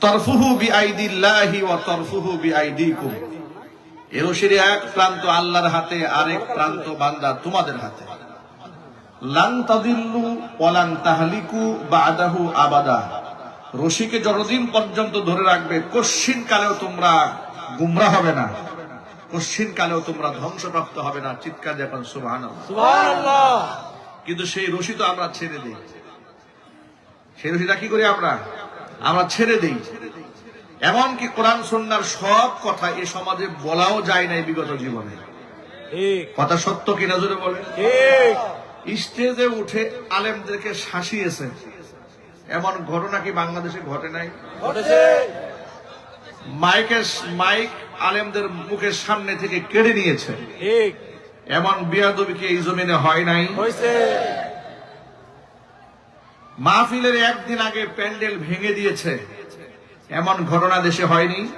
তরফুহু B ওয়া তরফুহু B A রশির এক প্রান্ত আল্লাহর হাতে আরেক প্রান্ত বান্দা তোমাদের হাতে। লান তাদিল্লু ওয়ালান তাহলিকু বাদাহু আবাদা। রশিকে যতদিন পর্যন্ত ধরে রাখবে কশ্চিন কালেও তোমরা গুমরা হবে না। কশ্চিন কালেও তোমরা ধ্বংসপ্রাপ্ত হবে না চিৎকার সুবহানাল্লাহ। সুবহানাল্লাহ। কিন্তু সেই রশি তো আমরা ছেড়ে দিই। সেই রশিটা কি করি আমরা? আমরা ছেড়ে দিই। এমনকি কোরআন সন্ন্যার সব কথা এ সমাজে বলাও যায় নাই বিগত জীবনে। কথা সত্য কি জোরে বলে স্টেজে উঠে আলেমদেরকে শাসিয়েছে এমন ঘটনা কি বাংলাদেশে ঘটে নাই? মাইকের মাইক আলেমদের মুখের সামনে থেকে কেড়ে নিয়েছে। এমন বিয়াদবি কি এই জমিনে হয় নাই? হয়েছে। মাহফিলের একদিন আগে প্যান্ডেল ভেঙে দিয়েছে। এমন ঘটনা দেশে হয়নি?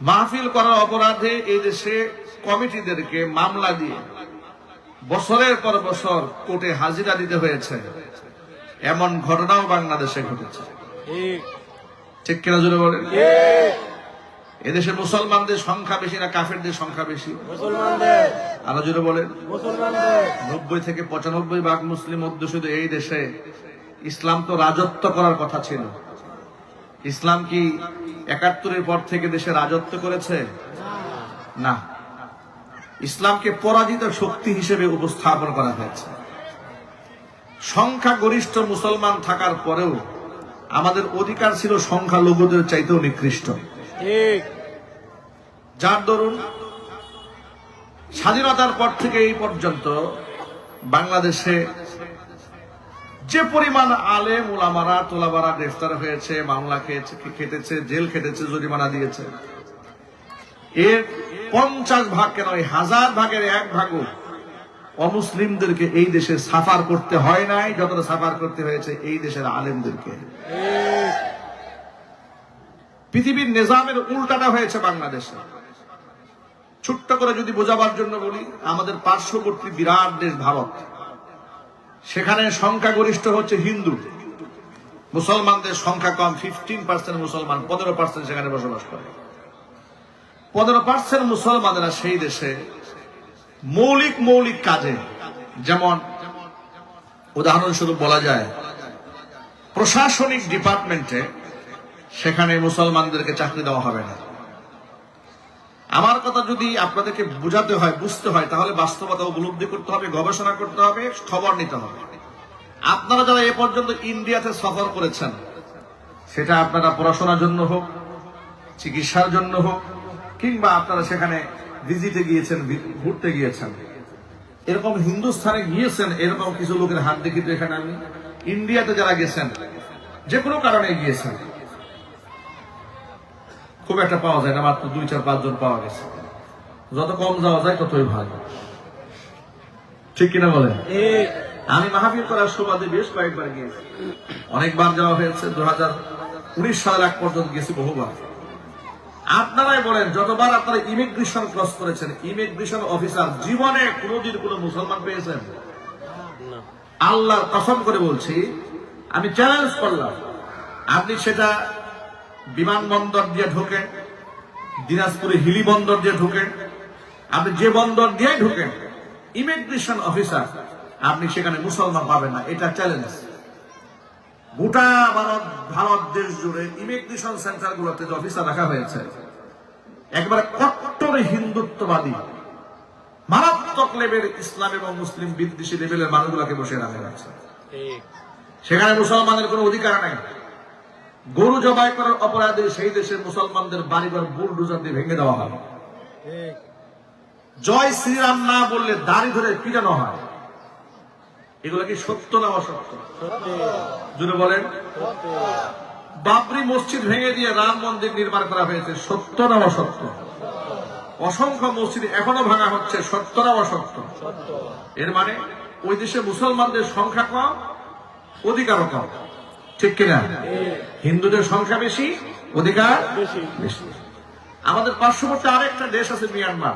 মাহফিল করার অপরাধে এই দেশে কমিটিদেরকে মামলা দিয়ে বছরের পর বছর কোর্টে হাজিরা দিতে হয়েছে। এমন ঘটনাও বাংলাদেশে ঘটেছে। ঠিক। কিনা জুড়ে বলেন? এদেশে মুসলমানদের সংখ্যা বেশি না কাফেরদের সংখ্যা বেশি? আরও জুড়ে বলেন। নব্বই থেকে পঁচানব্বই ভাগ মুসলিম অধ্যুষিত এই দেশে ইসলাম তো রাজত্ব করার কথা ছিল। ইসলাম কি একাত্তরের পর থেকে দেশে রাজত্ব করেছে? না। ইসলামকে পরাজিত শক্তি হিসেবে উপস্থাপন করা হয়েছে। সংখ্যা গরিষ্ঠ মুসলমান থাকার পরেও আমাদের অধিকার ছিল সংখ্যা লঘুদের চাইতেও নিকৃষ্ট। ঠিক। যার দরুন স্বাধীনতার পর থেকে এই পর্যন্ত বাংলাদেশে যে পরিমাণ আলেম উলামারা তোলাবারা গ্রেফতার হয়েছে মামলা খেয়েছে খেটেছে জেল খেটেছে জরিমানা দিয়েছে এর পঞ্চাশ ভাগ কেন এই হাজার ভাগের এক ভাগও অমুসলিমদেরকে এই দেশে সাফার করতে হয় নাই যতটা সাফার করতে হয়েছে এই দেশের আলেমদেরকে। পৃথিবীর নিজামের উল্টাটা হয়েছে বাংলাদেশে। ছোট্ট করে যদি বোঝাবার জন্য বলি, আমাদের পার্শ্ববর্তী বিরাট দেশ ভারত। সেখানে সংখ্যাগরিষ্ঠ হচ্ছে হিন্দু। মুসলমানদের সংখ্যা কম ফিফটিন পার্সেন্ট মুসলমান, পনেরো পার্সেন্ট সেখানে বসবাস করে। পনেরো পার্সেন্ট মুসলমানেরা সেই দেশে মৌলিক মৌলিক কাজে, যেমন উদাহরণস্বরূপ বলা যায়, প্রশাসনিক ডিপার্টমেন্টে সেখানে মুসলমানদেরকে চাকরি দেওয়া হবে না। আমার কথা যদি আপনাদেরকে বোঝাতে হয়, বুঝতে হয়, তাহলে বাস্তবতা উপলব্ধি করতে হবে, গবেষণা করতে হবে, খবর নিতে হবে। আপনারা যারা এ পর্যন্ত ইন্ডিয়াতে সফর করেছেন, সেটা আপনারা পড়াশোনার জন্য হোক, চিকিৎসার জন্য হোক, কিংবা আপনারা সেখানে ভিজিটে গিয়েছেন ঘুরতে গিয়েছেন। এরকম হিন্দুস্থানে গিয়েছেন, এরকম কিছু লোকের হাত দেখি তো এখানে আমি। ইন্ডিয়াতে যারা গেছেন, যে কোনো কারণে গিয়েছেন। খুব একটা পাওয়া যায় না মাত্র দুই চার পাঁচজন পাওয়া গেছে। যত কম যাওয়া যায় ততই ভালো। ঠিক কিনা বলেন? আমি মাহফিল করার সুবাদে বেশ কয়েকবার গিয়েছি। অনেকবার যাওয়া হয়েছে দু হাজার উনিশ সালের এক পর্যন্ত গেছি বহুবার। আপনারাই বলেন যতবার আপনারা ইমিগ্রেশন ক্রস করেছেন ইমিগ্রেশন অফিসার জীবনে কোনোদিন কোনো মুসলমান পেয়েছেন? আল্লাহ কসম করে বলছি আমি চ্যালেঞ্জ করলাম। আপনি সেটা বিমানবন্দর দিয়ে ঢোকেন দিনাজপুরে হিলি বন্দর দিয়ে ঢোকেন আপনি যে বন্দর দিয়ে ঢোকেন ইমিগ্রেশন অফিসার আপনি সেখানে মুসলমান পাবেন না এটা চ্যালেঞ্জ গোটা ভারত ভারত দেশ জুড়ে ইমিগ্রেশন সেন্টার গুলোতে যে অফিসার রাখা হয়েছে একবারে কট্টর হিন্দুত্ববাদী মারাত্মক লেভেল ইসলাম এবং মুসলিম বিদ্বেষী লেভেলের মানুষগুলোকে বসে রাখা হয়েছে। সেখানে মুসলমানের কোনো অধিকার নেই। গরু জবাই করার অপরাধে সেই দেশের মুসলমানদের বাড়িঘর বুলডুজার দিয়ে ভেঙে দেওয়া হয় জয় শ্রীরাম না বললে দাড়ি ধরে পিটানো হয়? এগুলো কি সত্য না অসত্য? সত্যি। বলেন। বাবরি মসজিদ ভেঙে দিয়ে রাম মন্দির নির্মাণ করা হয়েছে সত্য না অসত্য? অসংখ্য মসজিদ এখনও ভাঙা হচ্ছে সত্য না অসত্য? এর মানে ওই দেশে মুসলমানদের সংখ্যা কম অধিকারও কম। ঠিক কিনা? হিন্দুদের সংখ্যা বেশি অধিকার বেশি। আমাদের পার্শ্ববর্তী আরেকটা দেশ আছে মিয়ানমার।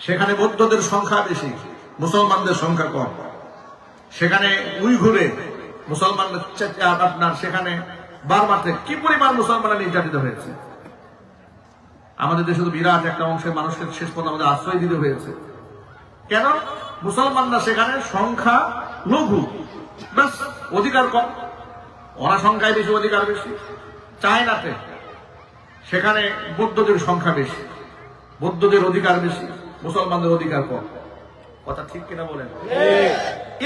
সেখানে বৌদ্ধদের সংখ্যা বেশি মুসলমানদের সংখ্যা কম। সেখানে উইঘুরে মুসলমান আপনার সেখানে বারমাতে কি পরিমাণ মুসলমানরা নির্যাতিত হয়েছে? আমাদের দেশে তো বিরাট একটা অংশের মানুষকে শেষ পর্যন্ত আমাদের আশ্রয় দিতে হয়েছে। কেন? মুসলমানরা সেখানে সংখ্যা লঘু। ব্যাস অধিকার কম। ওরা সংখ্যায় বেশি অধিকার বেশি চায়নাতে সেখানে বৌদ্ধদের সংখ্যা বেশি বৌদ্ধদের অধিকার বেশি মুসলমানদের অধিকার কম। কথা ঠিক কিনা বলেন?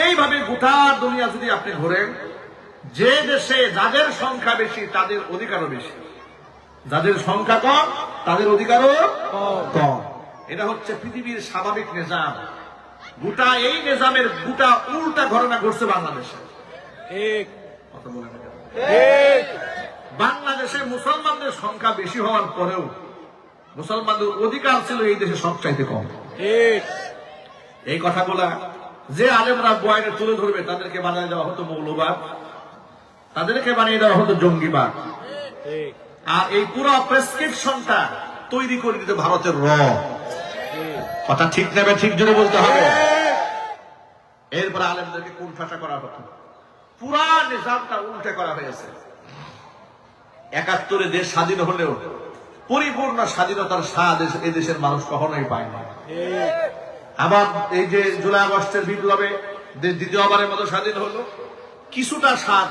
এইভাবে গোটা দুনিয়া যদি আপনি ঘোরেন যে দেশে যাদের সংখ্যা বেশি তাদের অধিকারও বেশি। যাদের সংখ্যা কম তাদের অধিকারও কম। এটা হচ্ছে পৃথিবীর স্বাভাবিক নিজাম। গোটা এই নিজামের গোটা উল্টা ঘটনা ঘটছে বাংলাদেশে। বাংলাদেশে মুসলমানদের সংখ্যা বেশি হওয়ার পরেও মুসলমানদের অধিকার ছিল এই দেশে সবচাইতে কম। এই কথাগুলা যে আলেমরা বয়ানে তুলে ধরবে, তাদেরকে বানিয়ে দেওয়া হতো মৌলবাদ, তাদেরকে বানিয়ে দেওয়া হতো জঙ্গিবাদ। আর এই পুরো প্রেসক্রিপশনটা তৈরি করে দিতে ভারতের র। কথা ঠিক নেবে, ঠিক জন্য বলতে হবে। এরপরে আলেমদেরকে কোন ঠাসা করা হতো। পুরা নিজামটা উল্টে করা হয়েছে। একাত্তরে দেশ স্বাধীন হলেও পরিপূর্ণ স্বাধীনতার স্বাদ এ- এ দেশের মানুষ কখনোই পায় না। আবার এই যে জুলাই আগস্টের বিপ্লবে দ্বিতীয়বারের মতো স্বাধীন হলো, কিছুটা স্বাদ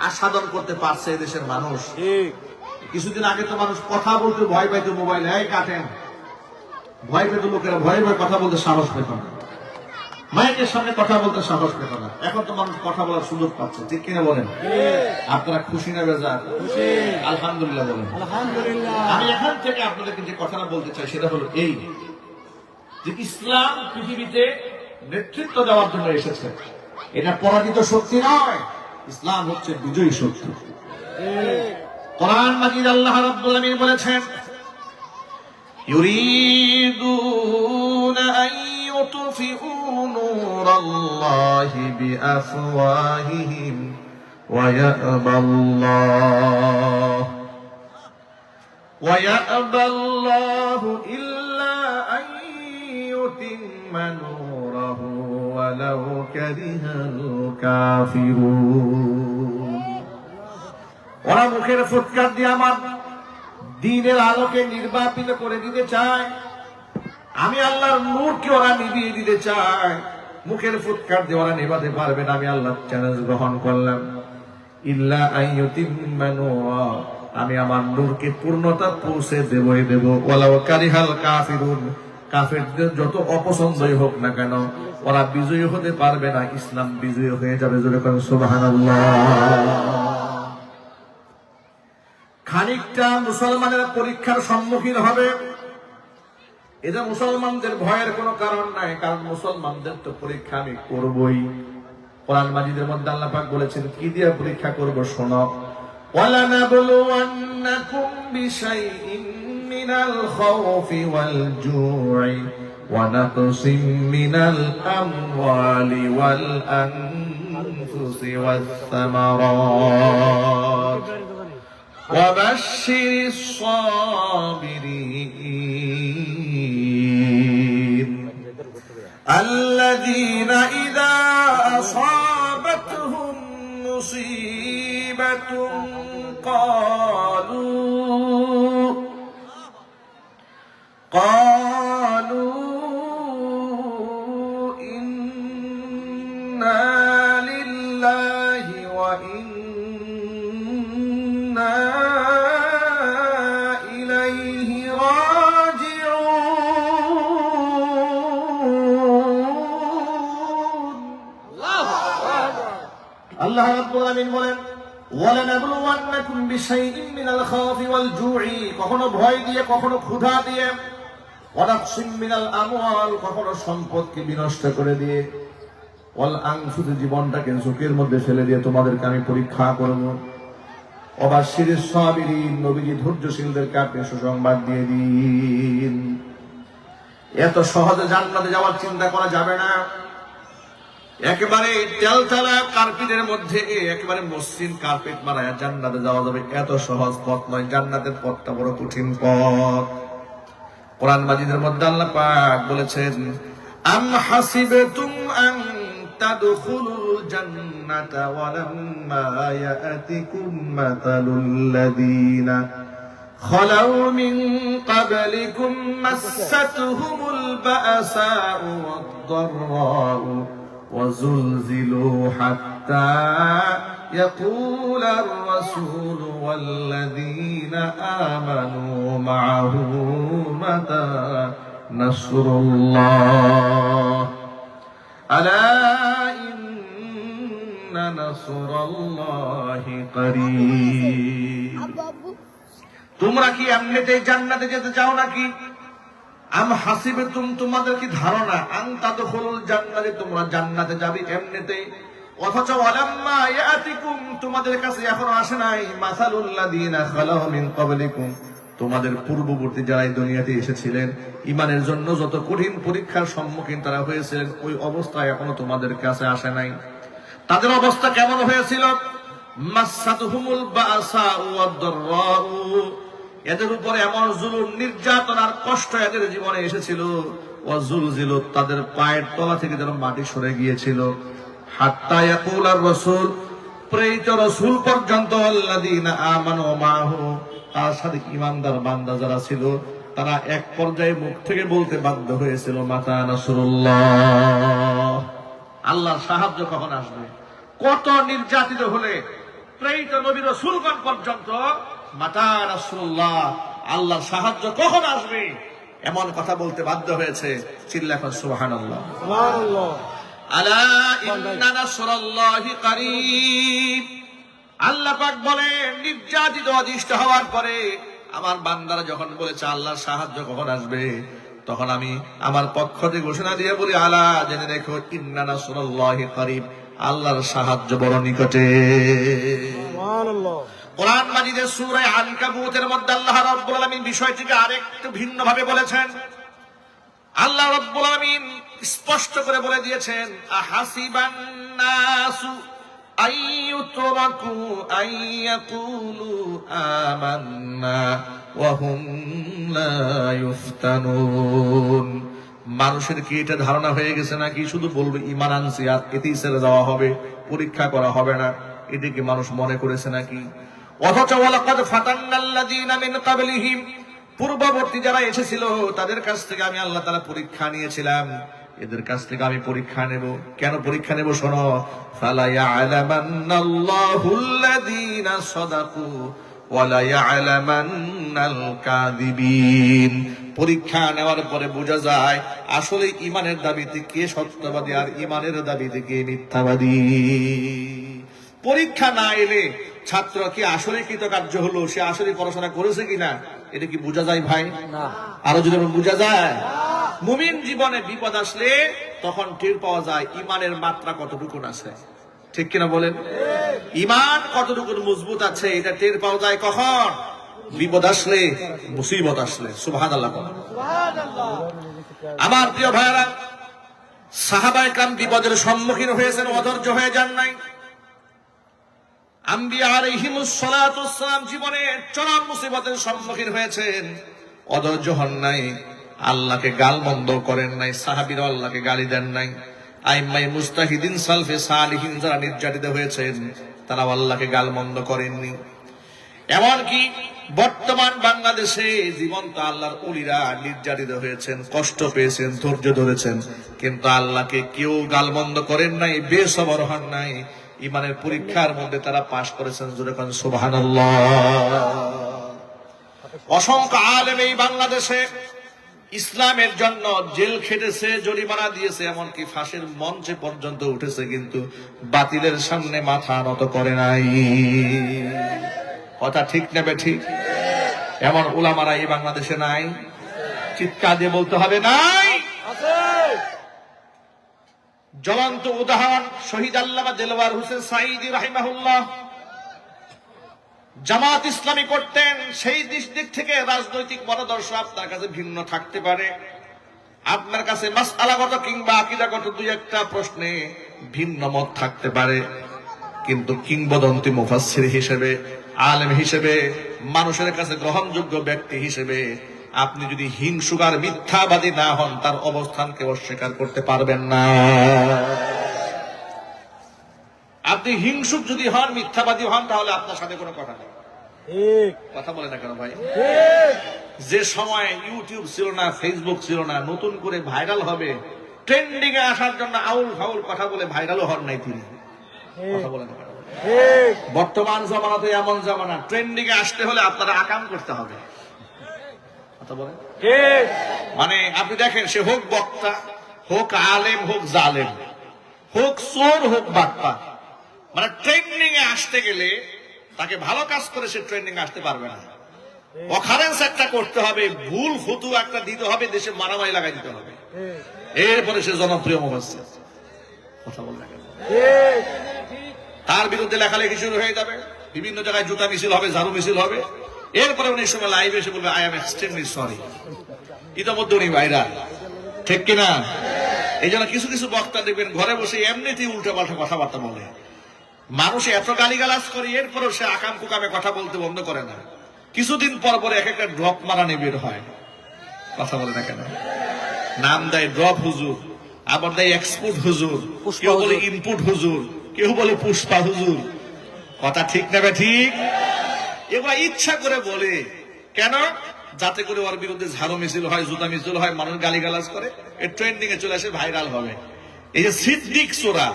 আস্বাদন করতে পারছে এদেশের মানুষ। কিছুদিন আগে তো মানুষ কথা বলতে ভয় পাইতো মোবাইল, এই কাটেন। ভয় পেত লোকেরা, ভয়ে ভয়ে কথা বলতে সাহস পেত না। মাইকের সামনে কথা বলতে সাহস পেত না। এখন তো মানুষ কথা বলার সুযোগ পাচ্ছে। ঠিক কিনা বলেন? আপনারা খুশি না বেজার? আলহামদুলিল্লাহ বলেন। আমি এখান থেকে আপনাদেরকে যে কথাটা বলতে চাই সেটা হলো এই যে ইসলাম পৃথিবীতে নেতৃত্ব দেওয়ার জন্য এসেছে। এটা পরাজিত শক্তি নয় ইসলাম হচ্ছে বিজয়ী শক্তি। কোরআন মাজিদ আল্লাহ রাব্বুল আমিন বলেছেন ইউরিদু يطفئوا نور الله بأفواههم ويأبى الله ويأبى الله إلا أن يتم نوره ولو كره الكافرون ওরা মুখের ফুৎকার দিয়ে আমার দিনের আলোকে নির্বাপিত করে দিতে চায় আমি আল্লাহর নূরকে ওরা নিভিয়ে দিতে চায়? মুখের ফুৎকার দিয়ে ওরা নেভাতে পারবে না, আমি আল্লাহ চ্যালেঞ্জ গ্রহণ করলাম। ইল্লা আমি আমার নূরকে পূর্ণতা পৌঁছে দেবই দেব। ওয়ালাউ কারিহাল কাফিরুন, কাফেরদের যত অপছন্দই হোক না কেন, ওরা বিজয়ী হতে পারবে না, ইসলাম বিজয়ী হয়ে যাবে জোরে করেন সুবহানাল্লাহ। খানিকটা মুসলমানেরা পরীক্ষার সম্মুখীন হবে। এটা মুসলমানদের ভয়ের কোনো কারণ নাই কারণ মুসলমানদের তো পরীক্ষা আমি করবই কোরআন মাজিদের মধ্যে আল্লাহ পাক বলেছেন কি দিয়ে পরীক্ষা করব শোনো ولنبلونكم بشيء من الخوف والجوع ونقص من الأموال والأنفس والثمرات وبشر الصابرين الذين إذا أصابتهم مصيبة قالوا কখনো ভয় দিয়ে, কখনো ক্ষুধা দিয়ে। কখনো সম্পদকে বিনষ্ট করে দিয়ে। জীবনটাকে ঝুঁকির মধ্যে ফেলে দিয়ে তোমাদেরকে আমি পরীক্ষা করব। অবাশির সাবিরিন নবীজি ধৈর্যশীলদেরকে আপনি সুসংবাদ দিয়ে দিন। এত সহজে জান্নাতে যাওয়ার চিন্তা করা যাবে না। একেবারে তেলতলা কার্পেটের মধ্যে একেবারে মসৃণ কার্পেট মারায় জান্নাতে যাওয়া যাবে এত সহজ পথ নয় জান্নাতের পথটা বড় কঠিন পথ কোরআন মাজিদের মধ্যে আল্লাহ পাক বলেছেন আম হাসিবতুম আন তাদখুলুল الجنة ولما يأتكم مثل الذين خلوا من قبلكم مستهم البأساء والضراء وزلزلوا حتى يقول الرسول والذين آمنوا معه متى نصر الله ألا إن نصر الله قريب তোমরা কি এমনিতেই জান্নাতে যেতে চাও নাকি আম হাসিবে তুম তোমাদের কি ধারণা? আং তাদখুলুল জান্নাতে, তোমরা জান্নাতে যাবে এমনিতেই অথচ ওয়ালাম্মা ইয়াতিকুম, তোমাদের কাছে এখনও আসে নাই। মাসালুল্লাযিনা খালাহু মিন ক্বাবলিকুম। তোমাদের পূর্ববর্তী যারা এই দুনিয়াতে এসেছিলেন ইমানের জন্য যত কঠিন পরীক্ষার সম্মুখীন তারা হয়েছিলেন, ওই অবস্থা এখনও তোমাদের কাছে আসে নাই। তাদের অবস্থা কেমন হয়েছিল? মাসাতুহুমুল বাসা ওয়াদ-দাররাউ। এদের উপরে এমন জুলুম, নির্যাতন আর কষ্ট এদের জীবনে এসেছিল। ও জুলজিল তাদের পায়ের তলা থেকে যেন মাটি সরে গিয়েছিল। হাত্তা ইয়াকুল আর রসুল, প্রেরিত রসুল পর্যন্ত তার সাথে ইমানদার বান্দা যারা ছিল, তারা এক পর্যায়ে মুখ থেকে বলতে বাধ্য হয়েছিল, মাতা নাসরুল্লাহ। আল্লাহর সাহায্য কখন আসবে? কত নির্যাতিত হলে প্রেরিত নবী রসুলগণ পর্যন্ত মাতা আল্লাহর সাহায্য কখন আসবে? এমন কথা বলতে বাধ্য হয়েছে আল্লাহ পাক নির্যাতিত অধিষ্ঠ হওয়ার পরে আমার বান্দারা যখন বলেছে আল্লাহর সাহায্য কখন আসবে তখন আমি আমার পক্ষ থেকে ঘোষণা দিয়ে বলি আলা জেনে রেখো ইন্না নাসরাল্লাহি করিব আল্লাহর সাহায্য বড় নিকটে। কোরআন মাজিদের সূরা আনকাবুতের মধ্যে আল্লাহ রাব্বুল আলামিন বিষয়টিকে আরেকটু ভিন্ন ভাবে বলেছেন। আল্লাহ রাব্বুল আলামিন স্পষ্ট করে বলে দিয়েছেন, আহাসিবান নাসু আইয়ুতরাকু আইয়াকুলু আমান্না ওয়া হুম লা ইফতানুন। মানুষের কি এটা ধারণা হয়ে গেছে নাকি? শুধু বলবে, ইমান আনছি, আর এতেই ছেড়ে দেওয়া হবে, পরীক্ষা করা হবে না। এদিকে মানুষ মনে করেছে নাকি? অথচ ওয়ালাকাদ ফাতান্নাল্লাযীনা মিন ক্বাবলিহিম। পূর্ববর্তী যারা এসেছিল, তাদের কাছ থেকে আমি আল্লাহ তাআলা পরীক্ষা নিয়েছিলাম। এদের কাছ থেকে আমি পরীক্ষা নেব। কেন পরীক্ষা নেব শোনো? ফালা ইয়ালামান্নাল্লাহুল্লাযীনা সাদাকু ওয়ালা ইয়ালামান্নাল কাযিবিন। পরীক্ষা নেওয়ার পরে বোঝা যায়, আসলে ইমানের দাবিতে কে সত্যবাদী আর ইমানের দাবিতে কে মিথ্যাবাদী। পরীক্ষা না এলে ছাত্র কি আসলে কৃতকার্য হলো? সে আসলে পড়াশোনা করেছে কিনা? এটা কি বোঝা যায় ভাই? আরও যদি বোঝা যায়? মুমিন জীবনে বিপদ আসলে তখন টের পাওয়া যায় ইমানের মাত্রা কতটুকু আছে। ঠিক কিনা বলেন? ইমান কতটুকু মজবুত আছে এটা টের পাওয়া যায় কখন? বিপদ আসলে মুসিবত আসলে। সুবহান আল্লাহ আমার প্রিয় ভাইরা সাহাবায়ে কাম বিপদের সম্মুখীন হয়েছেন অধৈর্য হয়ে যান নাই। আম্বিয়া আলাইহিমুস সালাতু ওয়াসসালাম জীবনে চরম মুসিবতের সম্মুখীন হয়েছেন। অধৈর্য হন নাই, আল্লাহকে গালমন্দ করেন নাই আল্লাহকে গালি দেন নাই। আইম্মাই মুস্তাহিদিন নির্যাতিত হয়েছেন তারা আল্লাহকে গালমন্দ করেননি। এমনকি বর্তমান বাংলাদেশে জীবন্ত আল্লাহর উলিরা নির্যাতিত হয়েছেন, কষ্ট পেয়েছেন, ধৈর্য ধরেছেন, কিন্তু আল্লাহকে কেউ গালমন্দ করেন নাই, বেসবর হন নাই। ইমানের পরীক্ষার মধ্যে তারা পাশ করেছেন যেরকম সুবাহান অসংখ্য আলেম এই বাংলাদেশে ইসলামের জন্য জেল খেটেছে, জরিমানা দিয়েছে, এমনকি ফাঁসের মঞ্চে পর্যন্ত উঠেছে, কিন্তু বাতিলের সামনে মাথা নত করে নাই। কথা ঠিক নেবে ঠিক? এমন উলামারা এই বাংলাদেশে নাই? চিৎকার দিয়ে বলতে হবে, নাই! জ্বলন্ত উদাহরণ শহীদ আল্লামা দেলওয়ার হোসেন সাইদি রাহিমাহুল্লাহ। জামাত ইসলামী করতেন, সেই দিক থেকে রাজনৈতিক মতাদর্শ আপনার কাছে ভিন্ন থাকতে পারে। আপনার কাছে মাসআলাগত কিংবা আকিদাগত দুই একটা প্রশ্নে ভিন্ন মত থাকতে পারে। কিন্তু কিংবদন্তি মুফাসসির হিসেবে, আলেম হিসেবে, মানুষের কাছে গ্রহণযোগ্য ব্যক্তি হিসেবে আপনি যদি হিংসুকার মিথ্যাবাদী না হন তার অবস্থানকে অস্বীকার করতে পারবেন না। আপনি হিংসুক যদি হন মিথ্যাবাদী হন তাহলে আপনার সাথে কোনো কথা নেই। কথা বলে না কেন ভাই? যে সময় ইউটিউব ছিল না ফেসবুক ছিল না নতুন করে ভাইরাল হবে ট্রেন্ডিং এ আসার জন্য আউল ফাউল কথা বলে ভাইরালও হন নাই তিনি। কথা বলে না বর্তমান জামানাতে এমন জামানা ট্রেন্ডিং এ আসতে হলে আপনারা আকাম করতে হবে। কথা বলেন। মানে আপনি দেখেন সে হোক বক্তা হোক আলেম হোক জালেম হোক চোর হোক বাটপা মানে ট্রেন্ডিং এ আসতে গেলে তাকে ভালো কাজ করে সে ট্রেন্ডিং আসতে পারবে না। অকারেন্স একটা করতে হবে ভুল ফুতু একটা দিতে হবে দেশে মারামারি লাগাই দিতে হবে। ঠিক এরপরে সে জনপ্রিয় মুখস্থ কথা ঠিক তার বিরুদ্ধে লেখালেখি শুরু হয়ে যাবে বিভিন্ন জায়গায় জুতা মিছিল হবে ঝাড়ু মিছিল হবে এরপরে উনি সময় লাইভ এসে বলবে আই এম এক্সট্রিমলি সরি ইতিমধ্যে উনি ভাইরাল ঠিক কিনা? এই জন্য কিছু কিছু বক্তা দেখবেন ঘরে বসে এমনিতেই উল্টো পাল্টা কথাবার্তা বলে। মানুষ এত গালিগালাজ করে এরপরেও সে আকাম কুকামে কথা বলতে বন্ধ করে না। কিছুদিন পর পরে এক একটা ড্রপ মারানি বের হয়। কথা বলে না কেন? নাম দেয় ড্রপ হুজুর আবার দেয় এক্সপোর্ট হুজুর কেউ বলে ইনপুট হুজুর কেউ বলে পুষ্পা হুজুর। কথা ঠিক নেবে ঠিক? এগুলা ইচ্ছা করে বলে। কেন? যাতে করে ওর বিরুদ্ধে ঝাড়ু মিছিল হয়, জুতা মিছিল হয়, মানুষ গালিগালাজ করে এই ট্রেন্ডিং এ চলে আসে ভাইরাল হবে। এই যে সিদ্দিক চোরা।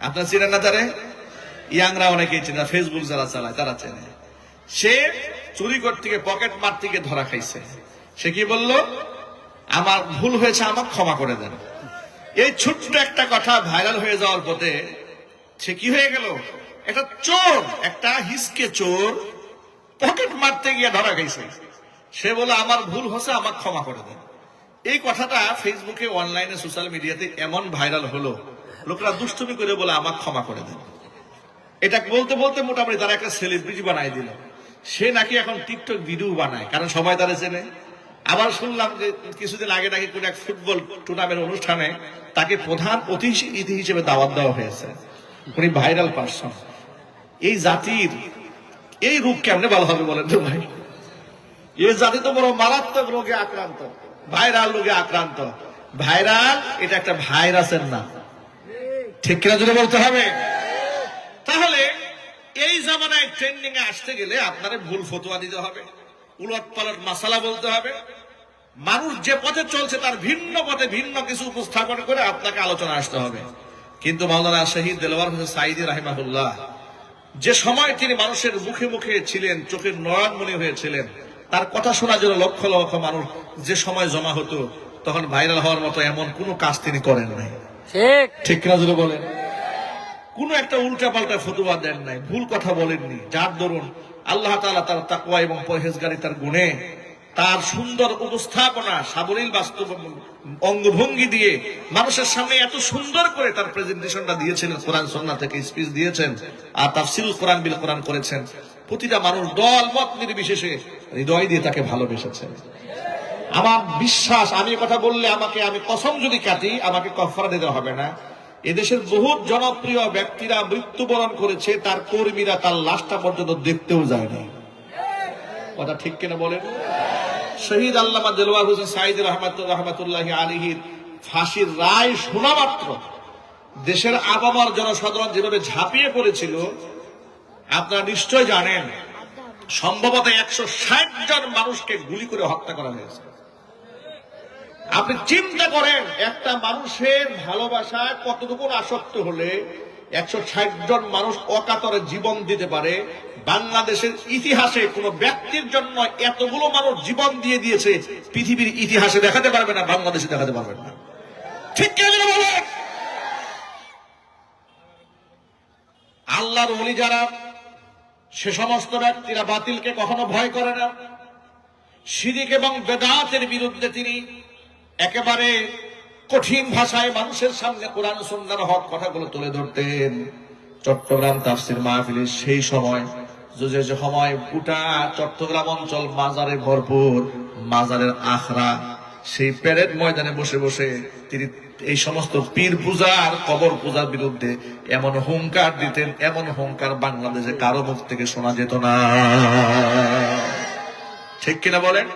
আপনার চেনেন না তারে? ইয়াংরা অনেকেই চেনে ফেসবুক যারা চালায়, তারা চেনে। সে চুরি করতে গিয়ে পকেট মার থেকে ধরা খাইছে। সে কি বলল? আমার ভুল হয়েছে আমার ক্ষমা করে দেন। এই ছোট্ট একটা কথা ভাইরাল হয়ে যাওয়ার পথে সে কি হয়ে গেল? একটা চোর, একটা হিসকে চোর, পকেট মারতে গিয়ে ধরা গেছে। সে বলে, আমার ভুল হচ্ছে আমার ক্ষমা করে দেন। এই কথাটা ফেসবুকে, অনলাইনে, সোশ্যাল মিডিয়াতে এমন ভাইরাল হলো। লোকরা দুষ্টুমি করে বলে আমার ক্ষমা করে দেন। এটা বলতে বলতে মোটামুটি তারা একটা সেলিব্রিটি বানাই দিল। সে নাকি এখন টিকটক ভিডিও বানায়, কারণ সবাই তারা চেনে। আবার শুনলাম যে কিছুদিন আগে নাকি কোন এক ফুটবল টুর্নামেন্ট অনুষ্ঠানে তাকে প্রধান অতিথি হিসেবে দাওয়াত দেওয়া হয়েছে। উনি ভাইরাল পার্সন এই জাতির এই রূপ কেমনে ভালো হবে বলেন তো ভাই? এই জাতি তো বড় মারাত্মক রোগে আক্রান্ত, ভাইরাল রোগে আক্রান্ত। ভাইরাল, এটা একটা ভাইরাসের নাম। ঠিক কিনা যদি বলতে হবে? তাহলে এই জামানায় ট্রেন্ডিং এ আসতে গেলে আপনারে ভুল ফতোয়া দিতে হবে উলট পালট মাসালা বলতে হবে। মানুষ যে পথে চলছে তার ভিন্ন পথে ভিন্ন কিছু উপস্থাপন করে আপনাকে আলোচনা আসতে হবে। কিন্তু মাওলানা শহীদ দেলোয়ার হোসেন সাইদি রাহিমাহুল্লাহ যে সময় তিনি মানুষের মুখে মুখে ছিলেন চোখের নয়নমণি হয়েছিলেন তার কথা শোনার জন্য লক্ষ লক্ষ মানুষ যে সময় জমা হতো তখন ভাইরাল হওয়ার মতো এমন কোনো কাজ তিনি করেন নাই। ঠিক। ঠিক যদি বলেন? কোন একটা উল্টা পাল্টা ফতুয়া দেন নাই ভুল কথা বলেননি। যার দরুন আল্লাহ তালা তার তাকুয়া এবং পরহেজগারি তার গুণে তার সুন্দর উপস্থাপনা, সাবলীল বাস্তব অঙ্গভঙ্গি দিয়ে মানুষের সামনে এত সুন্দর করে তার প্রেজেন্টেশনটা দিয়েছিলেন কোরআন সন্না থেকে স্পিচ দিয়েছেন, আর তাফসিল কোরআন বিল কোরআন করেছেন। প্রতিটা মানুষ দল, মত নির্বিশেষে হৃদয় দিয়ে তাকে ভালোবেসেছেন আমার বিশ্বাস, আমি কথা বললে আমাকে, আমি কসম যদি কাটি, আমাকে কফরা দিতে হবে না। এদেশের বহু জনপ্রিয় ব্যক্তিরা মৃত্যুবরণ করেছে, তার কর্মীরা তার লাশটা পর্যন্ত দেখতেও যায় না কথা ঠিক কিনা বলেন? শহীদ আল্লামা দেলোয়ার হোসেন সাইদ রহমত রহমতুল্লাহ আলিহির ফাঁসির রায় শোনা মাত্র। দেশের আবাবার জনসাধারণ যেভাবে ঝাঁপিয়ে পড়েছিল, আপনারা নিশ্চয় জানেন, সম্ভবত একশো ষাট জন মানুষকে গুলি করে হত্যা করা হয়েছে। আপনি চিন্তা করেন, একটা মানুষের ভালোবাসায় কতটুকু আসক্ত হলে একশো ষাট জন মানুষ অকাতরে জীবন দিতে পারে বাংলাদেশের ইতিহাসে কোন ব্যক্তির জন্য এতগুলো মানুষ জীবন দিয়ে দিয়েছে, পৃথিবীর ইতিহাসে দেখাতে পারবে না, বাংলাদেশে দেখাতে পারবে না। ঠিক আল্লাহর ওলি যারা, সে সমস্ত ব্যক্তিরা বাতিলকে কখনো ভয় করে না। সিরিক এবং বেদাতের বিরুদ্ধে তিনি একেবারে কঠিন ভাষায় মানুষের সামনে কোরআন সন্ধ্যার হক কথাগুলো তুলে ধরতেন। চট্টগ্রাম তাফসির মাহফিলের সেই সময় যে সময় গোটা চট্টগ্রাম অঞ্চল মাজারে ভরপুর মাজারের আখড়া, সেই প্যারেড ময়দানে বসে বসে তিনি এই সমস্ত পীর পূজার, কবর পূজার বিরুদ্ধে এমন হুঙ্কার দিতেন, এমন হুঙ্কার বাংলাদেশে কারও মুখ থেকে শোনা যেত না। ঠিক কিনা বলেন?